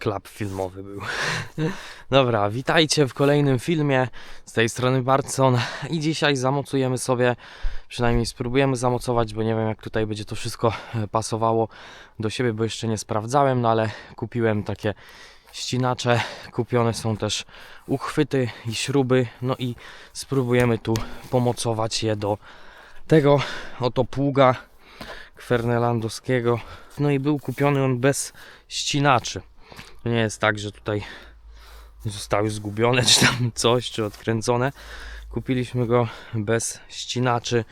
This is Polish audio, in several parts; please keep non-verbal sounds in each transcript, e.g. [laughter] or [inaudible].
klap filmowy był. [laughs] Dobra, witajcie w kolejnym filmie. Z tej strony Bartson i dzisiaj zamocujemy sobie, przynajmniej spróbujemy zamocować, bo nie wiem jak tutaj będzie to wszystko e, pasowało do siebie, bo jeszcze nie sprawdzałem, no ale kupiłem takie ścinacze, kupione są też uchwyty i śruby, no i spróbujemy tu pomocować je do tego oto pługa kwernelandowskiego. No i był kupiony on bez ścinaczy. Nie jest tak, że tutaj zostały zgubione, czy tam coś, czy odkręcone. Kupiliśmy go bez ścinaczy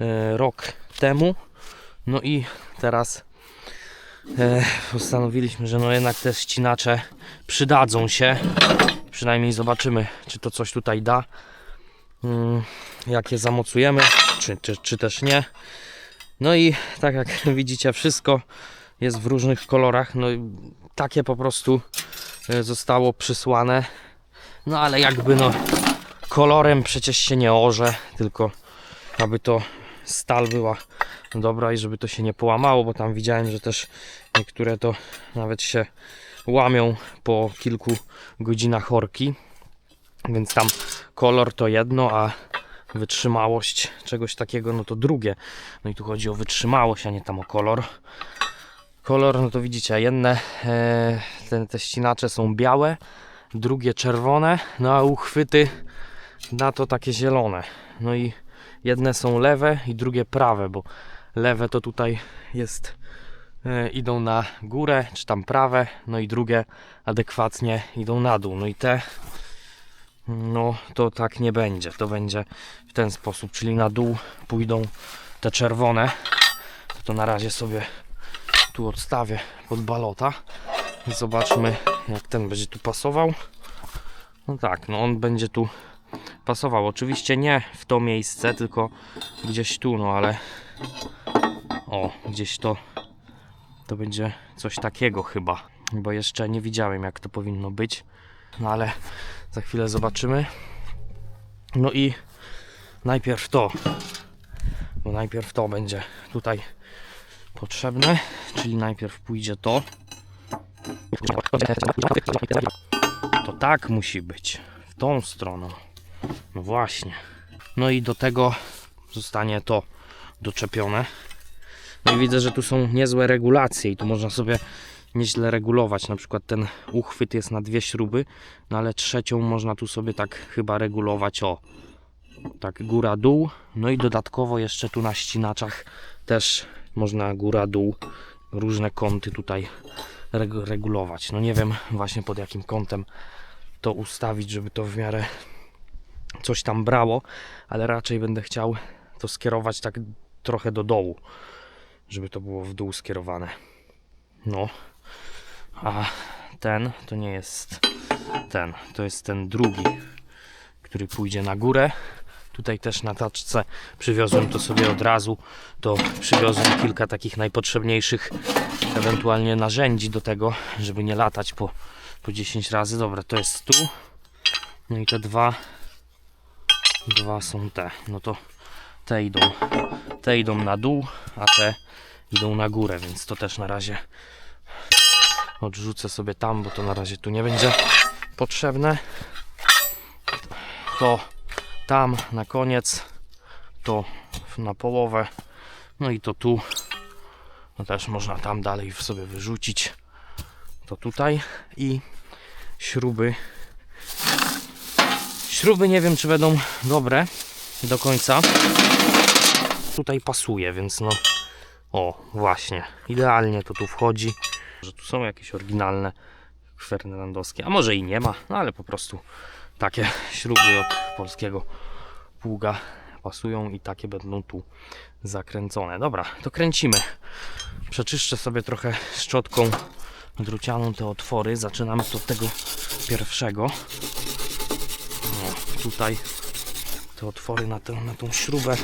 e, rok temu. No i teraz e, postanowiliśmy, że no jednak te ścinacze przydadzą się. Przynajmniej zobaczymy, czy to coś tutaj da. Mm, jak je zamocujemy, czy, czy, czy też nie. No i tak jak [laughs] widzicie, wszystko jest w różnych kolorach. No takie po prostu e, zostało przysłane. No ale jakby no kolorem przecież się nie orze, tylko aby to stal była dobra i żeby to się nie połamało, bo tam widziałem, że też niektóre to nawet się łamią po kilku godzinach horki. Więc tam kolor to jedno, a wytrzymałość czegoś takiego, no to drugie. No i tu chodzi o wytrzymałość, a nie tam o kolor. Kolor, no to widzicie, jedne e, te, te ścinacze są białe, drugie czerwone, no a uchwyty na to takie zielone. No i jedne są lewe i drugie prawe, bo lewe to tutaj jest e, idą na górę, czy tam prawe, no i drugie adekwatnie idą na dół. No i te no to tak nie będzie. To będzie w ten sposób, czyli na dół pójdą te czerwone. To na razie sobie tu odstawię pod balota i zobaczmy jak ten będzie tu pasował. No tak, no on będzie tu pasował. Oczywiście nie w to miejsce, tylko gdzieś tu, no ale o, gdzieś to to będzie coś takiego chyba, bo jeszcze nie widziałem jak to powinno być. No ale za chwilę zobaczymy. No i najpierw to, bo najpierw to będzie tutaj potrzebne, czyli najpierw pójdzie to. To tak musi być, w tą stroną. No właśnie. No i do tego zostanie to doczepione. No i widzę, że tu są niezłe regulacje i tu można sobie nieźle regulować. Na przykład ten uchwyt jest na dwie śruby, no ale trzecią można tu sobie tak chyba regulować o tak góra dół. No i dodatkowo jeszcze tu na ścinaczach też można góra dół różne kąty tutaj reg- regulować. No nie wiem właśnie pod jakim kątem to ustawić, żeby to w miarę coś tam brało, ale raczej będę chciał to skierować tak trochę do dołu, żeby to było w dół skierowane. No, a ten to nie jest ten, to jest ten drugi, który pójdzie na górę. Tutaj też na taczce przywiozłem to sobie od razu. To przywiozłem kilka takich najpotrzebniejszych ewentualnie narzędzi do tego, żeby nie latać po, po 10 razy. Dobra, to jest tu. No i te dwa dwa są te. No to te idą te idą na dół, a te idą na górę, więc to też na razie odrzucę sobie tam, bo to na razie tu nie będzie potrzebne. To tam na koniec, to na połowę, no i to tu. No też można tam dalej sobie wyrzucić. To tutaj i śruby. Śruby nie wiem, czy będą dobre do końca. Tutaj pasuje, więc no. O, właśnie. Idealnie to tu wchodzi że tu są jakieś oryginalne fernandowskie, a może i nie ma, no ale po prostu takie śruby od polskiego pługa pasują i takie będą tu zakręcone. Dobra, to kręcimy. Przeczyszczę sobie trochę szczotką drucianą te otwory. Zaczynamy od tego pierwszego. No, tutaj te otwory na, tę, na tą śrubę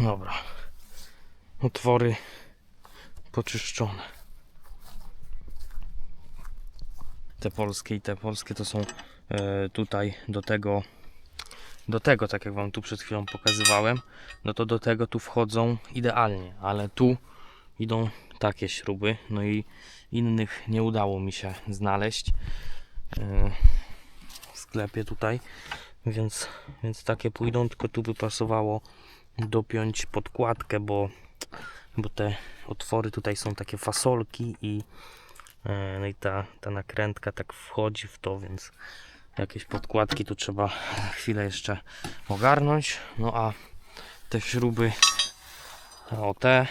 Dobra. Otwory poczyszczone. Te polskie i te polskie to są e, tutaj do tego do tego, tak jak wam tu przed chwilą pokazywałem, no to do tego tu wchodzą idealnie, ale tu idą takie śruby, no i innych nie udało mi się znaleźć e, w sklepie tutaj, więc, więc takie pójdą, tylko tu by pasowało dopiąć podkładkę, bo, bo te otwory tutaj są takie fasolki i, e, no i ta, ta nakrętka tak wchodzi w to, więc jakieś podkładki tu trzeba chwilę jeszcze ogarnąć. No a te śruby, o te,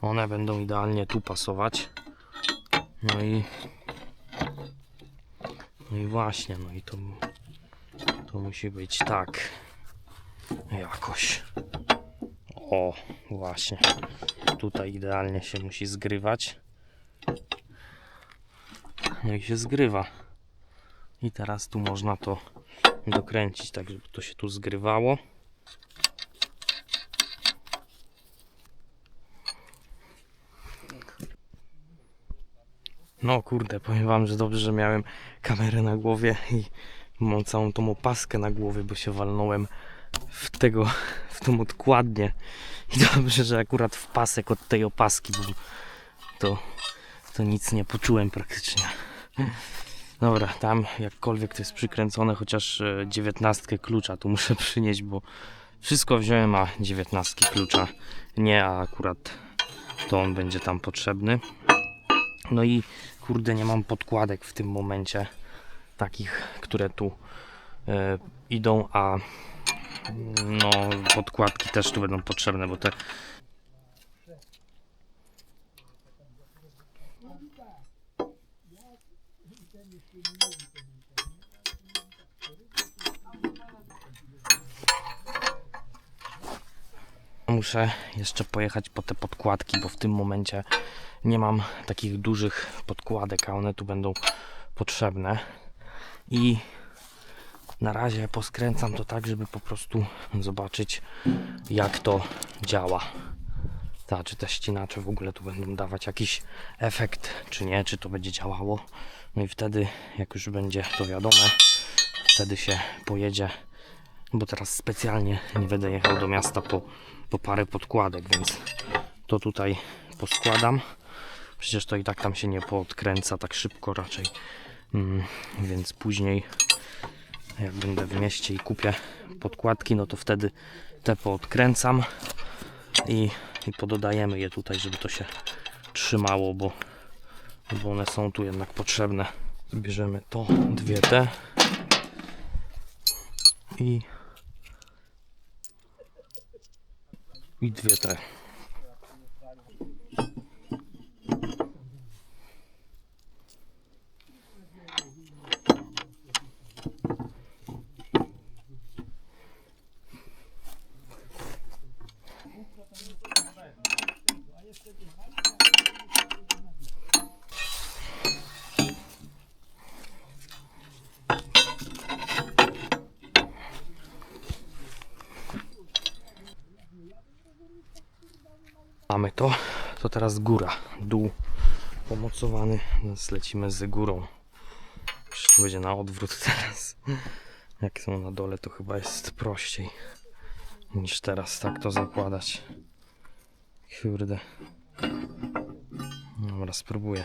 one będą idealnie tu pasować. No i no i właśnie, no i to, to musi być tak jakoś. O, właśnie. Tutaj idealnie się musi zgrywać. No i się zgrywa. I teraz tu można to dokręcić, tak żeby to się tu zgrywało. No kurde, powiem wam, że dobrze, że miałem kamerę na głowie i mam całą tą opaskę na głowie, bo się walnąłem w tego, w tą odkładnię. I dobrze, że akurat w pasek od tej opaski, bo to, to nic nie poczułem praktycznie. Dobra, tam jakkolwiek to jest przykręcone, chociaż e, dziewiętnastkę klucza tu muszę [laughs] przynieść, bo wszystko wziąłem, a dziewiętnastki klucza nie, a akurat to on będzie tam potrzebny. No i kurde, nie mam podkładek w tym momencie, takich, które tu e, idą, a no podkładki też tu będą potrzebne, bo te Muszę jeszcze pojechać po te podkładki, bo w tym momencie nie mam takich dużych podkładek, a one tu będą potrzebne. I na razie poskręcam to tak, żeby po prostu zobaczyć, jak to działa. Ta, czy te ścinacze w ogóle tu będą dawać jakiś efekt, czy nie, czy to będzie działało. No i wtedy, jak już będzie to wiadome, wtedy się pojedzie, bo teraz specjalnie nie będę jechał do miasta po, po parę podkładek, więc to tutaj poskładam. Przecież to i tak tam się nie podkręca tak szybko raczej. Mm, więc później jak będę w mieście i kupię podkładki, no to wtedy te poodkręcam i, i pododajemy je tutaj, żeby to się trzymało, bo, bo one są tu jednak potrzebne. Bierzemy to, dwie te i i dwie te. Mamy to, to teraz góra, dół pomocowany, więc lecimy z górą. To będzie na odwrót teraz. Jak są na dole, to chyba jest prościej niż teraz tak to zakładać. Kurde. Dobra, spróbuję.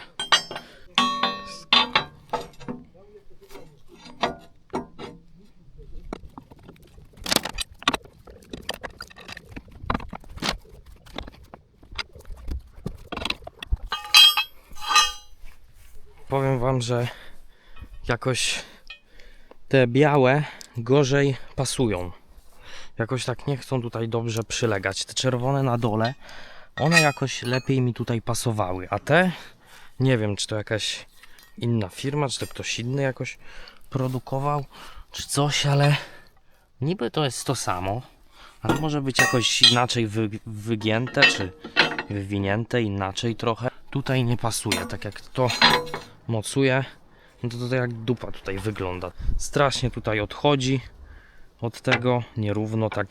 Powiem wam, że jakoś te białe gorzej pasują. Jakoś tak nie chcą tutaj dobrze przylegać. Te czerwone na dole, one jakoś lepiej mi tutaj pasowały, a te nie wiem, czy to jakaś inna firma, czy to ktoś inny jakoś produkował, czy coś, ale niby to jest to samo, ale może być jakoś inaczej wy, wygięte, czy wywinięte inaczej trochę. Tutaj nie pasuje, tak jak to mocuje, no to to jak dupa tutaj wygląda. Strasznie tutaj odchodzi od tego, nierówno tak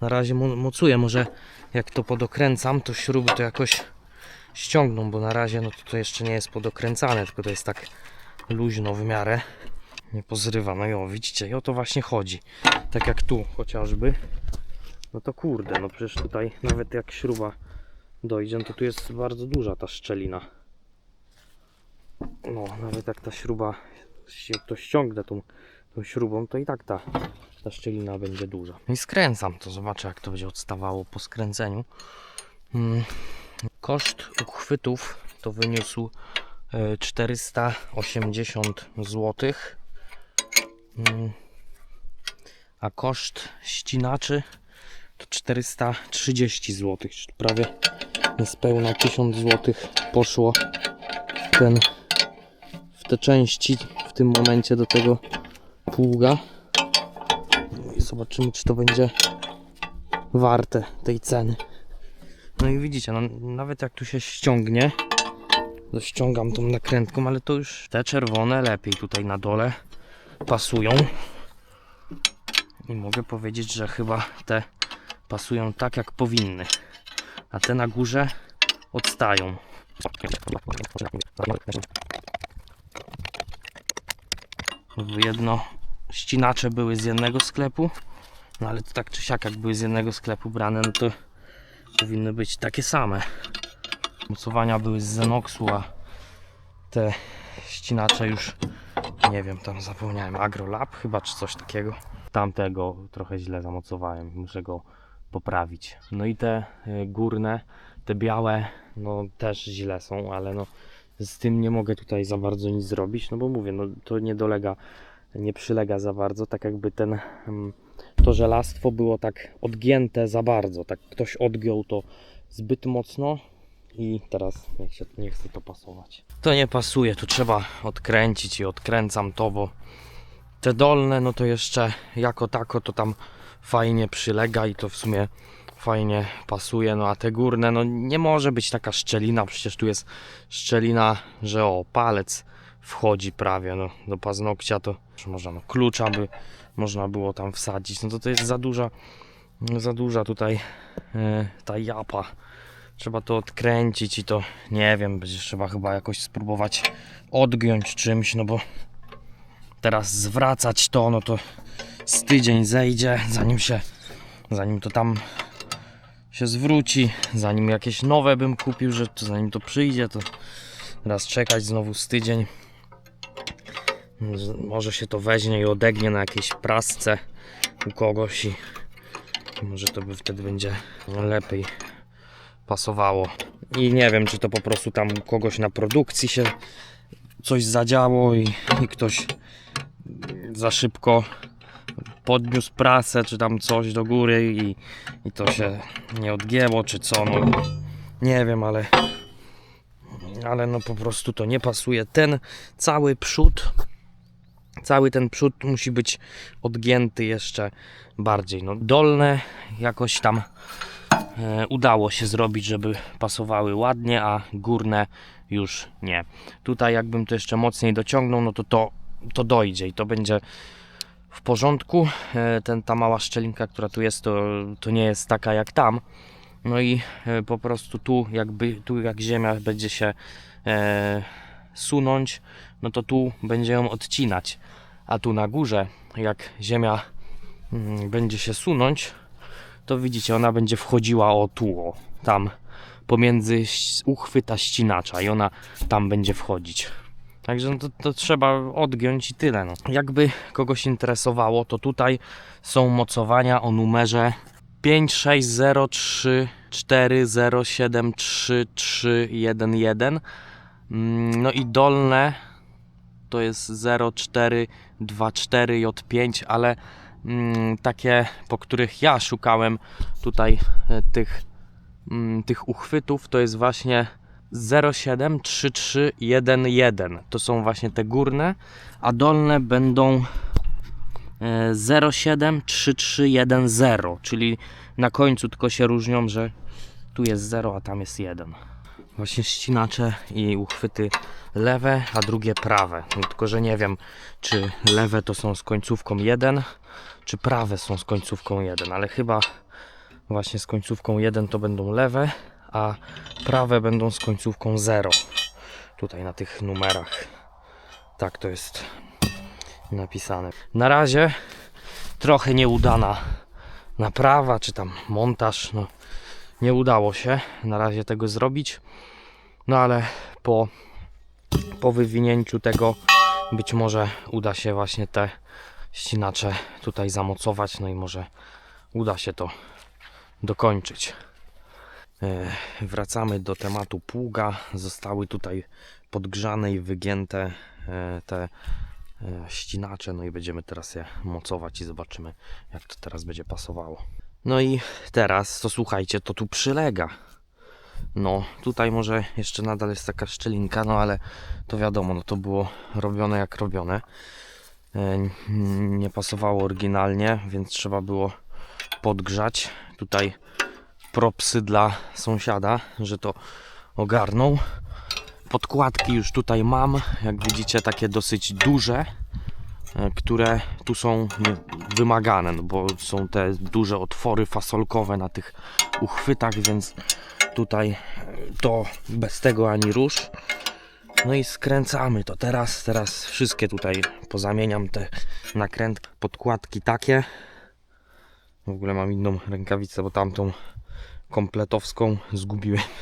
na razie mo- mocuję. Może jak to podokręcam, to śruby to jakoś ściągną, bo na razie no to, to jeszcze nie jest podokręcane, tylko to jest tak luźno w miarę. Nie pozrywa. No i o, widzicie, i o to właśnie chodzi. Tak jak tu chociażby. No to kurde, no przecież tutaj nawet jak śruba dojdzie, no to tu jest bardzo duża ta szczelina. No, nawet jak ta śruba się to ściągnę tą, tą śrubą, to i tak ta, ta szczelina będzie duża. I skręcam to, zobaczę jak to będzie odstawało po skręceniu. Mm. Koszt uchwytów to wyniósł e, 480 zł. Mm. A koszt ścinaczy to 430 zł, czyli prawie niespełna 1000 zł poszło w, ten, w te części w tym momencie do tego pługa. No i zobaczymy, czy to będzie warte tej ceny. No i widzicie, no, nawet jak tu się ściągnie, to ściągam tą nakrętką, ale to już te czerwone lepiej tutaj na dole pasują. I mogę powiedzieć, że chyba te pasują tak jak powinny, a te na górze odstają. Jedno ścinacze były z jednego sklepu, no ale to tak czy siak jak były z jednego sklepu brane, no to powinny być takie same. Mocowania były z Zenoxu, a te ścinacze już nie wiem, tam zapomniałem, AgroLab chyba czy coś takiego. Tamtego trochę źle zamocowałem, muszę go poprawić. No i te y, górne, te białe, no też źle są, ale no z tym nie mogę tutaj za bardzo nic zrobić, no bo mówię, no to nie dolega, nie przylega za bardzo, tak jakby ten, mm, to żelastwo było tak odgięte za bardzo, tak ktoś odgiął to zbyt mocno i teraz niech się nie chce to pasować. To nie pasuje, tu trzeba odkręcić i odkręcam to, bo te dolne, no to jeszcze jako tako to tam fajnie przylega i to w sumie fajnie pasuje, no a te górne, no nie może być taka szczelina, przecież tu jest szczelina, że o, palec wchodzi prawie, no do paznokcia to może no klucza by można było tam wsadzić, no to to jest za duża, za duża tutaj e, ta japa. Trzeba to odkręcić i to, nie wiem, będzie trzeba chyba jakoś spróbować odgiąć czymś, no bo teraz zwracać to, no to z tydzień zejdzie, zanim się, zanim to tam się zwróci, zanim jakieś nowe bym kupił, że to zanim to przyjdzie, to raz czekać znowu z tydzień. Może się to weźmie i odegnie na jakiejś prasce u kogoś i może to by wtedy będzie lepiej pasowało. I nie wiem, czy to po prostu tam u kogoś na produkcji się coś zadziało i, i ktoś za szybko podniósł prasę, czy tam coś do góry i, i to się nie odgięło, czy co, no nie wiem, ale ale no po prostu to nie pasuje. Ten cały przód, cały ten przód musi być odgięty jeszcze bardziej. No dolne jakoś tam e, udało się zrobić, żeby pasowały ładnie, a górne już nie. Tutaj jakbym to jeszcze mocniej dociągnął, no to to, to dojdzie i to będzie w porządku. E, ten, ta mała szczelinka, która tu jest, to, to nie jest taka jak tam. No i e, po prostu tu jakby, tu jak ziemia będzie się e, sunąć, no to tu będzie ją odcinać. A tu na górze, jak ziemia mm, będzie się sunąć, to widzicie, ona będzie wchodziła o tu, o, tam pomiędzy uchwyta ścinacza i ona tam będzie wchodzić. Także no to, to trzeba odgiąć i tyle. No. Jakby kogoś interesowało, to tutaj są mocowania o numerze 560340733311. Mm, No i dolne to jest 0424J5, ale mm, takie, po których ja szukałem tutaj e, tych, mm, tych uchwytów, to jest właśnie 073311. To są właśnie te górne, a dolne będą e, 073310, czyli na końcu tylko się różnią, że tu jest 0, a tam jest 1. Właśnie ścinacze i uchwyty lewe, a drugie prawe. No, tylko, że nie wiem, czy lewe to są z końcówką 1, czy prawe są z końcówką 1, ale chyba właśnie z końcówką 1 to będą lewe, a prawe będą z końcówką 0. Tutaj na tych numerach. Tak to jest napisane. Na razie trochę nieudana naprawa, czy tam montaż. No, nie udało się na razie tego zrobić. No ale po, po wywinięciu tego być może uda się właśnie te ścinacze tutaj zamocować. No i może uda się to dokończyć. Wracamy do tematu pługa. Zostały tutaj podgrzane i wygięte e, te e, ścinacze. No i będziemy teraz je mocować i zobaczymy, jak to teraz będzie pasowało. No i teraz, to słuchajcie, to tu przylega. No, tutaj może jeszcze nadal jest taka szczelinka, no ale to wiadomo, no to było robione jak robione. E, Nie pasowało oryginalnie, więc trzeba było podgrzać. Tutaj propsy dla sąsiada, że to ogarnął. Podkładki już tutaj mam, jak widzicie, takie dosyć duże, e, które tu są nie- wymagane, no bo są te duże otwory fasolkowe na tych uchwytach, więc tutaj e, to bez tego ani rusz. No i skręcamy to teraz, teraz wszystkie tutaj pozamieniam te nakrętki, podkładki takie. W ogóle mam inną rękawicę, bo tamtą kompletowską zgubiłem. [laughs]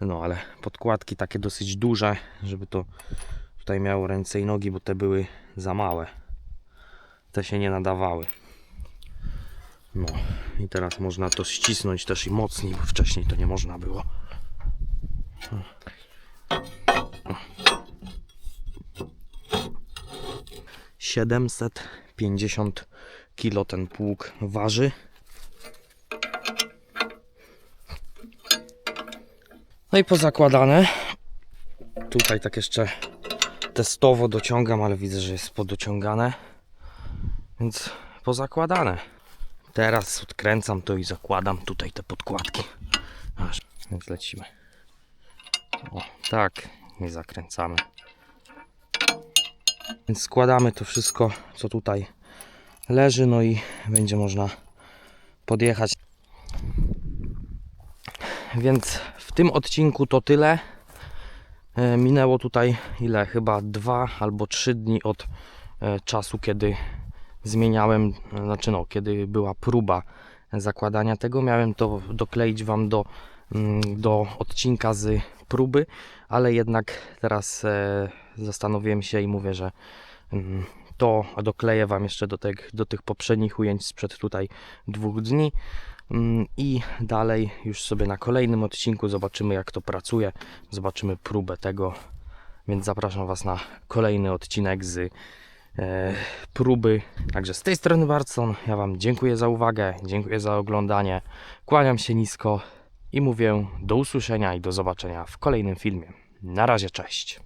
No ale podkładki takie dosyć duże, żeby to tutaj miało ręce i nogi, bo te były za małe. Te się nie nadawały. No i teraz można to ścisnąć też i mocniej, bo wcześniej to nie można było. 750 kg ten pług waży. No i pozakładane. Tutaj tak jeszcze testowo dociągam, ale widzę, że jest podociągane. Więc pozakładane. Teraz odkręcam to i zakładam tutaj te podkładki. Aż, więc lecimy. O, tak, nie zakręcamy. Więc składamy to wszystko, co tutaj leży, no i będzie można podjechać. Więc w tym odcinku to tyle. E, Minęło tutaj ile? Chyba dwa albo trzy dni od e, czasu, kiedy zmieniałem, e, znaczy no, kiedy była próba zakładania tego. Miałem to dokleić Wam do, mm, do odcinka z próby, ale jednak teraz zastanowiłem się i mówię, że mm, to dokleję Wam jeszcze do, tych do tych poprzednich ujęć sprzed tutaj dwóch dni. Mm, I dalej już sobie na kolejnym odcinku zobaczymy jak to pracuje, zobaczymy próbę tego, więc zapraszam Was na kolejny odcinek z e, próby. Także z tej strony Barson, ja Wam dziękuję za uwagę, dziękuję za oglądanie, kłaniam się nisko i mówię do usłyszenia i do zobaczenia w kolejnym filmie. Na razie, cześć!